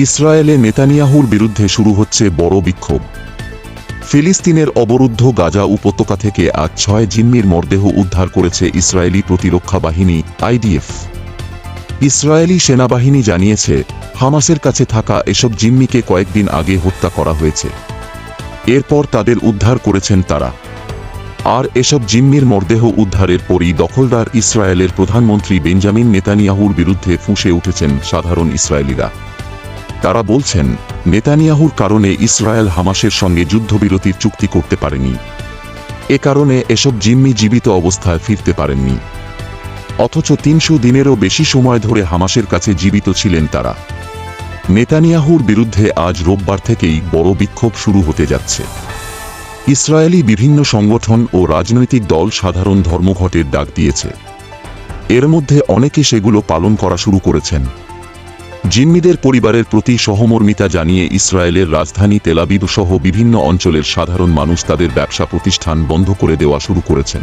ইসরায়েলে নেতানিয়াহুর বিরুদ্ধে শুরু হচ্ছে বড় বিক্ষোভ। ফিলিস্তিনের অবরুদ্ধ গাজা উপত্যকা থেকে আজ ছয় জিম্মির মরদেহ উদ্ধার করেছে ইসরায়েলি প্রতিরক্ষা বাহিনী, আইডিএফ। ইসরায়েলি সেনাবাহিনী জানিয়েছে, হামাসের কাছে থাকা এসব জিম্মিকে কয়েকদিন আগে হত্যা করা হয়েছে। এরপর তাদের উদ্ধার করেছেন তারা। আর এসব জিম্মির মরদেহ উদ্ধারের পরই দখলদার ইসরায়েলের প্রধানমন্ত্রী বেঞ্জামিন নেতানিয়াহুর বিরুদ্ধে ফুঁসে উঠেছেন সাধারণ ইসরায়েলিরা। তারা বলছেন, নেতানিয়াহুর কারণে ইসরায়েল হামাসের সঙ্গে যুদ্ধবিরতির চুক্তি করতে পারেনি। এ কারণে এসব জিম্মি জীবিত অবস্থায় ফিরতে পারেননি। অথচ তিনশো দিনেরও বেশি সময় ধরে হামাসের কাছে জীবিত ছিলেন তারা। নেতানিয়াহুর বিরুদ্ধে আজ রোববার থেকেই বড় বিক্ষোভ শুরু হতে যাচ্ছে। ইসরায়েলি বিভিন্ন সংগঠন ও রাজনৈতিক দল সাধারণ ধর্মঘটের ডাক দিয়েছে। এর মধ্যে অনেকে সেগুলো পালন করা শুরু করেছেন। জিম্মিদের পরিবারের প্রতি সহমর্মিতা জানিয়ে ইসরায়েলের রাজধানী তেলাবিব সহ বিভিন্ন অঞ্চলের সাধারণ মানুষ তাদের ব্যবসা প্রতিষ্ঠান বন্ধ করে দেওয়া শুরু করেছেন।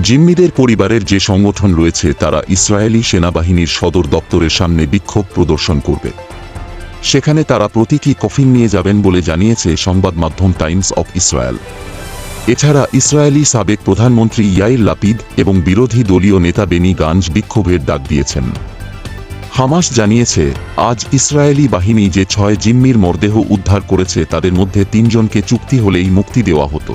জিম্মিদের পরিবারের যে সংগঠন রয়েছে তারা ইসরায়েলি সেনাবাহিনীর সদর দপ্তরের সামনে বিক্ষোভ প্রদর্শন করবে। সেখানে তারা প্রতীকী কফিন নিয়ে যাবেন বলে জানিয়েছে সংবাদ মাধ্যম টাইমস অফ ইসরায়েল। এছাড়া ইসরায়েলি সাবেক প্রধানমন্ত্রী ইয়াইর লাপিদ এবং বিরোধী দলীয় নেতা বেনি গাঞ্জ বিক্ষোভের ডাক দিয়েছেন। হামাস জানিয়েছে, আজ ইসরায়েলি বাহিনী যে ছয় জিম্মির মরদেহ উদ্ধার করেছে তাদের মধ্যে তিনজনকে চুক্তি হলেই মুক্তি দেওয়া হতো।